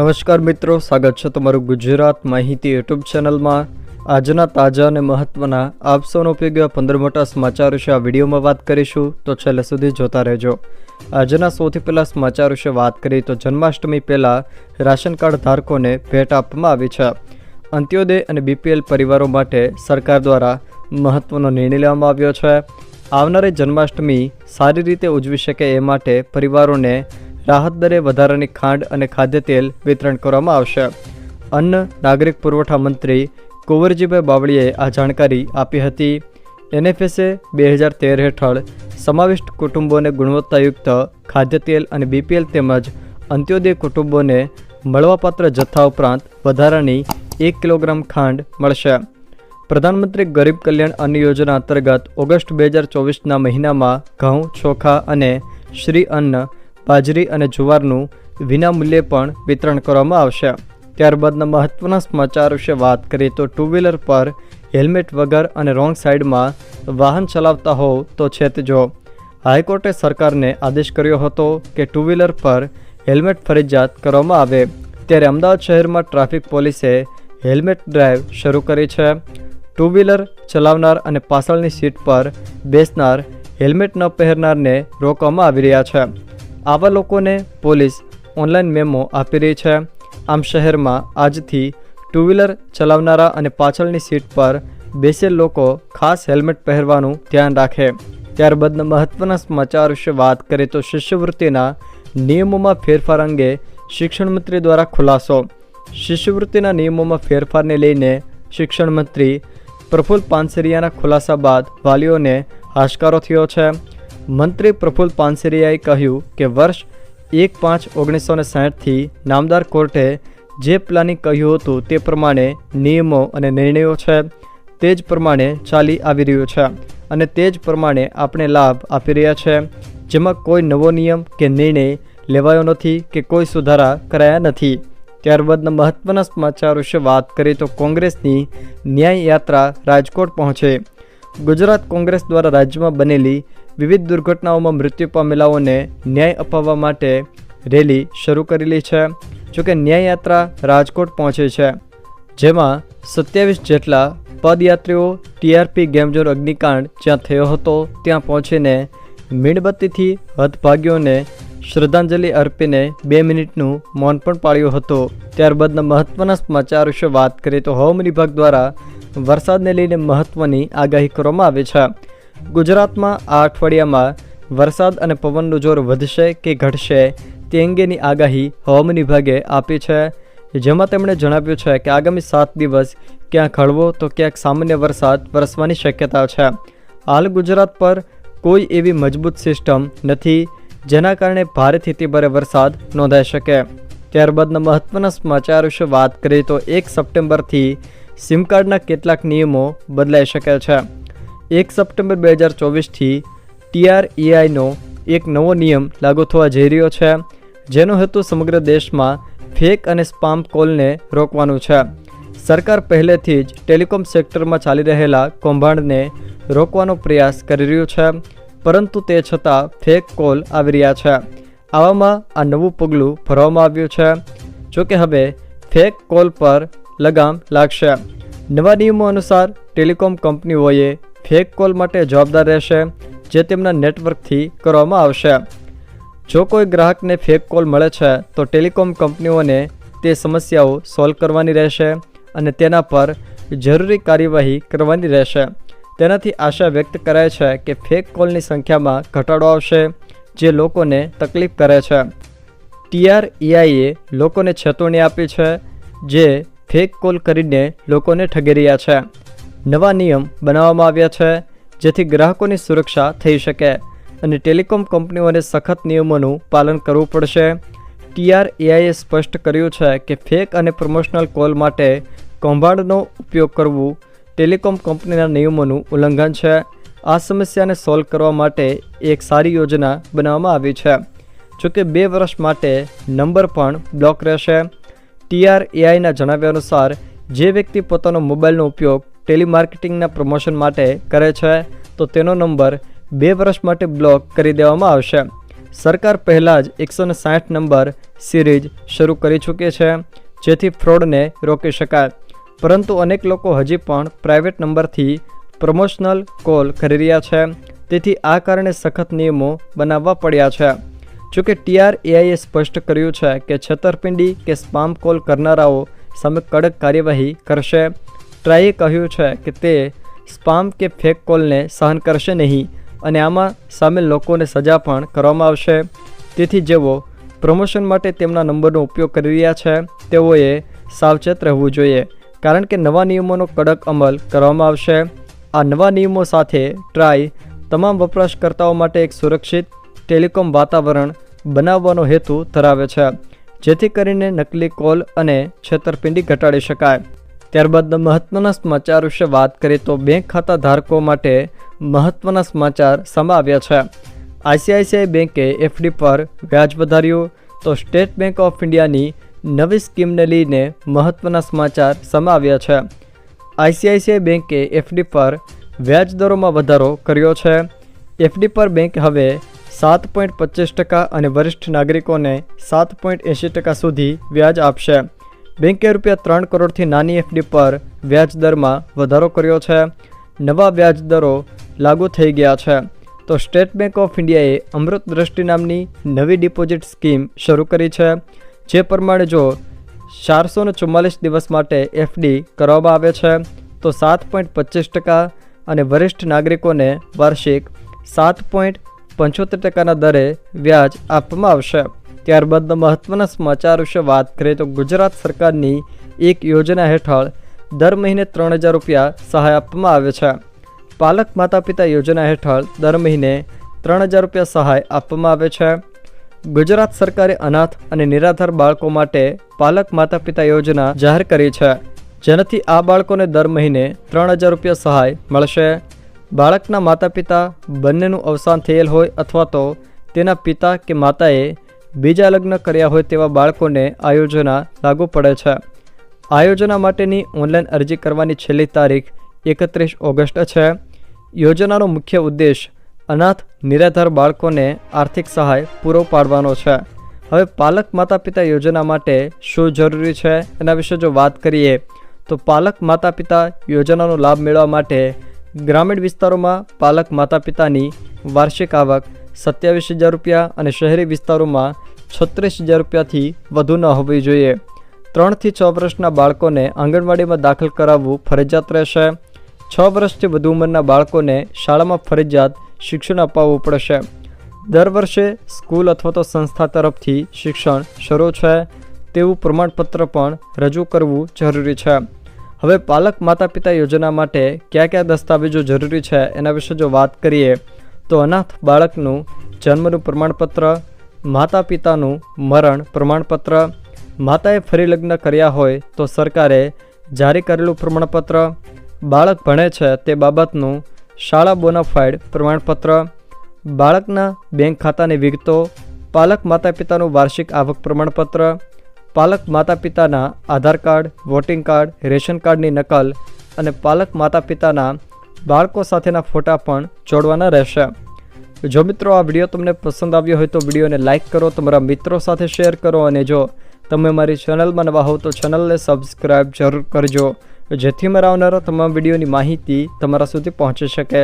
નમસ્કાર મિત્રો, સ્વાગત છે તમારું ગુજરાત માહિતી યુટ્યુબ ચેનલમાં. આજના તાજા અને મહત્વના આપસોનો ઉપયોગ પંદર મોટા સમાચાર વિશે આ વિડીયોમાં વાત કરીશું, તો છેલ્લે સુધી જોતા રહેજો. આજના સૌથી પહેલાં સમાચાર વિશે વાત કરીએ, તો જન્માષ્ટમી પહેલાં રાશન કાર્ડ ધારકોને ભેટ આપવામાં આવી છે. અંત્યોદય અને બીપીએલ પરિવારો માટે સરકાર દ્વારા મહત્વનો નિર્ણય લેવામાં આવ્યો છે. આવનારી જન્માષ્ટમી સારી રીતે ઉજવી શકે એ માટે પરિવારોને રાહત દરે વધારાની ખાંડ અને ખાદ્ય તેલ વિતરણ કરવામાં આવશે. અન્ન નાગરિક પુરવઠા મંત્રી કુંવરજીભાઈ બાવળીએ આ જાણકારી આપી હતી. એનએફએસએ બે હજાર તેર હેઠળ સમાવિષ્ટ કુટુંબોને ગુણવત્તાયુક્ત ખાદ્ય તેલ અને બીપીએલ તેમજ અંત્યોદય કુટુંબોને મળવાપાત્ર જથ્થા ઉપરાંત વધારાની એક કિલોગ્રામ ખાંડ મળશે. પ્રધાનમંત્રી ગરીબ કલ્યાણ અન્ન યોજના અંતર્ગત ઓગસ્ટ બે હજાર ચોવીસના મહિનામાં ઘઉં, ચોખા અને શ્રી અન્ન બાજરી અને જુવારનું વિનામૂલ્યે પણ વિતરણ કરવામાં આવશે. ત્યારબાદના મહત્ત્વના સમાચાર વિશે વાત કરીએ તો ટુ વ્હીલર પર હેલ્મેટ વગર અને રોંગ સાઈડમાં વાહન ચલાવતા હોવ તો છેતજો હાઈકોર્ટે સરકારને આદેશ કર્યો હતો કે ટુ વ્હીલર પર હેલ્મેટ ફરજિયાત કરવામાં આવે. ત્યારે અમદાવાદ શહેરમાં ટ્રાફિક પોલીસે હેલ્મેટ ડ્રાઈવ શરૂ કરી છે. ટુ વ્હીલર ચલાવનાર અને પાછળની સીટ પર બેસનાર હેલ્મેટ ન પહેરનારને રોકવામાં આવી રહ્યા છે. આવા લોકોને પોલીસ ઓનલાઈન મેમો આપી રહી છે. આમ શહેરમાં આજથી ટુ વ્હીલર ચલાવનારા અને પાછળની સીટ પર બેસેલ લોકો ખાસ હેલ્મેટ પહેરવાનું ધ્યાન રાખે. ત્યારબાદના મહત્વના સમાચાર વિશે વાત કરીએ તો શિષ્યવૃત્તિના નિયમોમાં ફેરફાર અંગે શિક્ષણ મંત્રી દ્વારા ખુલાસો. શિષ્યવૃત્તિના નિયમોમાં ફેરફારને લઈને શિક્ષણ મંત્રી પ્રફુલ્લ પાનસરિયાના ખુલાસા બાદ વાલીઓને હાશકારો થયો છે. મંત્રી પ્રફુલ્લ પાનસેરિયાએ કહ્યું કે વર્ષ એક પાંચ ઓગણીસો ને સાઠથી નામદાર કોર્ટે જે પ્લાનિંગ કહ્યું હતું તે પ્રમાણે નિયમો અને નિર્ણયો છે, તે જ પ્રમાણે ચાલી આવી રહ્યું છે અને તે જ પ્રમાણે આપણે લાભ આપી રહ્યા છે. જેમાં કોઈ નવો નિયમ કે નિર્ણય લેવાયો નથી કે કોઈ સુધારા કરાયા નથી. ત્યારબાદના મહત્વના સમાચાર વિશે વાત કરીએ તો કોંગ્રેસની ન્યાય યાત્રા રાજકોટ પહોંચે. ગુજરાત કોંગ્રેસ દ્વારા રાજ્યમાં બનેલી વિવિધ દુર્ઘટનાઓમાં મૃત્યુ પામેલાઓને ન્યાય અપાવવા માટે રેલી શરૂ કરેલી છે જોકે ન્યાય યાત્રા રાજકોટ પહોંચે છે, જેમાં સત્યાવીસ જેટલા પદયાત્રીઓ ટીઆરપી ગેમઝોન અગ્નિકાંડ જ્યાં થયો હતો ત્યાં પહોંચીને મીણબત્તીથી હદભાગ્યોને શ્રદ્ધાંજલિ અર્પીને બે મિનિટનું મૌન પણ પાળ્યું હતું. ત્યારબાદના મહત્વના સમાચાર વિશે વાત કરીએ તો હવામાન વિભાગ દ્વારા વરસાદને લઈને મહત્વની આગાહી કરવામાં આવી છે. ગુજરાતમાં આ અઠવાડિયામાં વરસાદ અને પવનનું જોર વધશે કે ઘટશે તે અંગેની આગાહી હવામાન વિભાગે આપી છે. જેમાં તેમણે જણાવ્યું છે કે આગામી સાત દિવસ ક્યાંક હળવો તો ક્યાંક સામાન્ય વરસાદ વરસવાની શક્યતા છે. હાલ ગુજરાત પર કોઈ એવી મજબૂત સિસ્ટમ નથી જેના કારણે ભારેથી અતિભારે વરસાદ નોંધાઈ શકે. ત્યારબાદના મહત્વના સમાચાર વિશે વાત કરીએ તો એક સપ્ટેમ્બરથી સિમ કાર્ડના કેટલાક નિયમો બદલાઈ શકે છે. એક સપ્ટેમ્બર બે હજાર ચોવીસથી ટીઆરઈઆઈનો એક નવો નિયમ લાગુ થવા જઈ રહ્યો છે, જેનો હેતુ સમગ્ર દેશમાં ફેક અને સ્પામ કોલને રોકવાનું છે. સરકાર પહેલેથી જ ટેલિકોમ સેક્ટરમાં ચાલી રહેલા કૌભાંડને રોકવાનો પ્રયાસ કરી રહ્યું છે, પરંતુ તે છતાં ફેક કોલ આવી રહ્યા છે. આવામાં આ નવું પગલું ભરવામાં આવ્યું છે. જોકે હવે ફેક કોલ પર લગામ લાગશે. નવા નિયમો અનુસાર ટેલિકોમ કંપનીઓએ ફેક કોલ માટે જવાબદાર રહેશે, જે તેમના નેટવર્કથી કરવામાં આવશે. જો કોઈ ગ્રાહકને ફેક કોલ મળે છે, તો ટેલિકોમ કંપનીઓને તે સમસ્યાઓ સોલ્વ કરવાની રહેશે અને તેના પર જરૂરી કાર્યવાહી કરવાની રહેશે. તેનાથી આશા વ્યક્ત કરાય છે કે ફેક કોલની સંખ્યામાં ઘટાડો આવશે, જે લોકોને તકલીફ કરે છે. ટીઆરઈઆઈએ લોકોને છેતવણી આપી છે, જે ફેક કોલ કરીને લોકોને ઠગી રહ્યા છે. નવા નિયમ બનાવવામાં આવ્યા છે, જેથી ગ્રાહકોની સુરક્ષા થઈ શકે અને ટેલિકોમ કંપનીઓને સખત નિયમોનું પાલન કરવું પડશે. ટીઆરએઆઈએ સ્પષ્ટ કર્યું છે કે ફેક અને પ્રમોશનલ કોલ માટે કૌભાંડનો ઉપયોગ કરવું ટેલિકોમ કંપનીના નિયમોનું ઉલ્લંઘન છે. આ સમસ્યાને સોલ્વ કરવા માટે એક સારી યોજના બનાવવામાં આવી છે, જોકે બે વર્ષ માટે નંબર પણ બ્લોક રહેશે. ટીઆરએઆઈના જણાવ્યા અનુસાર જે વ્યક્તિ પોતાનો મોબાઈલનો ઉપયોગ ટેલિમાર્કેટિંગના પ્રમોશન માટે કરે છે, તો તેનો નંબર બે વર્ષ માટે બ્લોક કરી દેવામાં આવશે. સરકાર પહેલાં જ એકસો ને સાઠ નંબર સિરીઝ શરૂ કરી ચૂકી છે, જેથી ફ્રોડને રોકી શકાય. પરંતુ અનેક લોકો હજી પણ પ્રાઇવેટ નંબરથી પ્રમોશનલ કોલ કરી રહ્યા છે, તેથી આ કારણે સખત નિયમો બનાવવા પડ્યા છે. જોકે ટીઆરએઆઈએ સ્પષ્ટ કર્યું છે કે છેતરપિંડી કે સ્પામ કોલ કરનારાઓ સામે કડક કાર્યવાહી કરશે. ટ્રાઈએ કહ્યું છે કે તે સ્પામ કે ફેક કોલને સહન કરશે નહીં અને આમાં સામેલ લોકોને સજા પણ કરવામાં આવશે. તેથી જેઓ પ્રમોશન માટે તેમના નંબરનો ઉપયોગ કરી રહ્યા છે, તેઓએ સાવચેત રહેવું જોઈએ, કારણ કે નવા નિયમોનો કડક અમલ કરવામાં આવશે. આ નવા નિયમો સાથે ટ્રાય તમામ વપરાશકર્તાઓ માટે એક સુરક્ષિત ટેલિકોમ વાતાવરણ બનાવવાનો હેતુ ધરાવે છે. જેથી કરીને નકલી કોલ અને છેતરપિંડી ઘટાડી શકાય. ત્યારબાદ મહત્વના સમાચાર વિશે વાત કરીએ તો બેંક ખાતા ધારકો માટે મહત્વના સમાચાર સમાવ્યા છે. આઈસીઆઈસીઆઈ બેંકે એફડી પર વ્યાજ વધાર્યું તો સ્ટેટ બેંક ઓફ ઇન્ડિયાની નવી સ્કીમને લઈને મહત્વના સમાચાર સમાવ્યા છે. આઈસીઆઈસીઆઈ બેંકે એફડી પર વ્યાજ દરોમાં વધારો કર્યો છે. એફડી પર બેંક હવે સાત પોઈન્ટ પચીસ ટકા અને વરિષ્ઠ નાગરિકોને સાત પોઈન્ટ એંશી ટકા સુધી વ્યાજ આપશે. બેંકે રૂપિયા ત્રણ કરોડથી નાની એફડી પર વ્યાજ દરમાં વધારો કર્યો છે. નવા વ્યાજ દરો લાગુ થઈ ગયા છે. તો સ્ટેટ બેંક ઓફ ઇન્ડિયાએ અમૃત દ્રષ્ટિ નામની નવી ડિપોઝિટ સ્કીમ શરૂ કરી છે, જે પ્રમાણે જો ચારસો ચુમ્માલીસ દિવસ માટે એફડી કરવામાં આવે છે, તો સાત પોઈન્ટ પચીસ ટકા અને વરિષ્ઠ નાગરિકોને વાર્ષિક સાત પોઈન્ટ પંચોતેર ટકાના દરે વ્યાજ આપવામાં આવશે. ત્યારબાદ મહત્વના સમાચાર વિશે વાત કરીએ તો ગુજરાત સરકારની એક યોજના હેઠળ દર મહિને ત્રણ હજાર રૂપિયા સહાય આપવામાં આવે છે. પાલક માતા પિતા યોજના હેઠળ દર મહિને ત્રણ હજાર રૂપિયા સહાય આપવામાં આવે છે. ગુજરાત સરકારે અનાથ અને નિરાધાર બાળકો માટે પાલક માતા પિતા યોજના જાહેર કરી છે. જેનાથી આ બાળકોને દર મહિને ત્રણ હજાર રૂપિયા સહાય મળશે. બાળકના માતા પિતા બંનેનું અવસાન થયેલ હોય અથવા તો તેના પિતા કે માતાએ બીજા લગ્ન કર્યા હોય તેવા બાળકોને આ યોજના લાગુ પડે છે. આ યોજના માટેની ઓનલાઈન અરજી કરવાની છેલ્લી તારીખ એકત્રીસ ઓગસ્ટ છે. યોજનાનો મુખ્ય ઉદ્દેશ અનાથ, નિરાધાર બાળકોને આર્થિક સહાય પૂરો પાડવાનો છે. હવે પાલક માતા પિતા યોજના માટે શું જરૂરી છે એના વિશે જો વાત કરીએ, તો પાલક માતા પિતા યોજનાનો લાભ મેળવવા માટે ગ્રામીણ વિસ્તારોમાં પાલક માતા પિતાની વાર્ષિક આવક સત્યાવીસ હજાર રૂપિયા અને શહેરી વિસ્તારોમાં છત્રીસ હજાર રૂપિયાથી વધુ ન હોવી જોઈએ. ત્રણથી છ વર્ષના બાળકોને આંગણવાડીમાં દાખલ કરાવવું ફરજિયાત રહેશે. છ વર્ષથી વધુ ઉંમરના બાળકોને શાળામાં ફરજિયાત શિક્ષણ અપાવવું પડશે. દર વર્ષે સ્કૂલ અથવા તો સંસ્થા તરફથી શિક્ષણ શરૂ છે. તેવું પ્રમાણપત્ર પણ રજૂ કરવું જરૂરી છે. હવે પાલક માતા પિતા યોજના માટે કયા કયા દસ્તાવેજો જરૂરી છે એના વિશે જો વાત કરીએ, તો અનાથ બાળકનું જન્મનું પ્રમાણપત્ર માતા પિતાનું મરણ પ્રમાણપત્ર, માતાએ ફરી લગ્ન કર્યા હોય તો સરકારે જારી કરેલું પ્રમાણપત્ર, બાળક ભણે છે તે બાબતનું શાળા બોનાફાઇડ પ્રમાણપત્ર, બાળકના બેંક ખાતાની વિગતો, પાલક માતા પિતાનું વાર્ષિક આવક પ્રમાણપત્ર પાલક માતા પિતાના Aadhaar card, voting card, ration કાર્ડની નકલ અને પાલક માતા પિતાના બાળકો સાથેના ફોટા પણ જોડવાના રહેશે. જો મિત્રો આ વીડિયો તમને પસંદ આવ્યો હોય તો વિડીયોને લાઇક કરો, તમારા મિત્રો સાથે શેર કરો અને જો તમે મારી ચેનલમાં નવા હો તો ચેનલને સબસ્ક્રાઈબ જરૂર કરજો, જેથી મારા આવનારા તમામ વિડીયોની માહિતી તમારા સુધી પહોંચી શકે.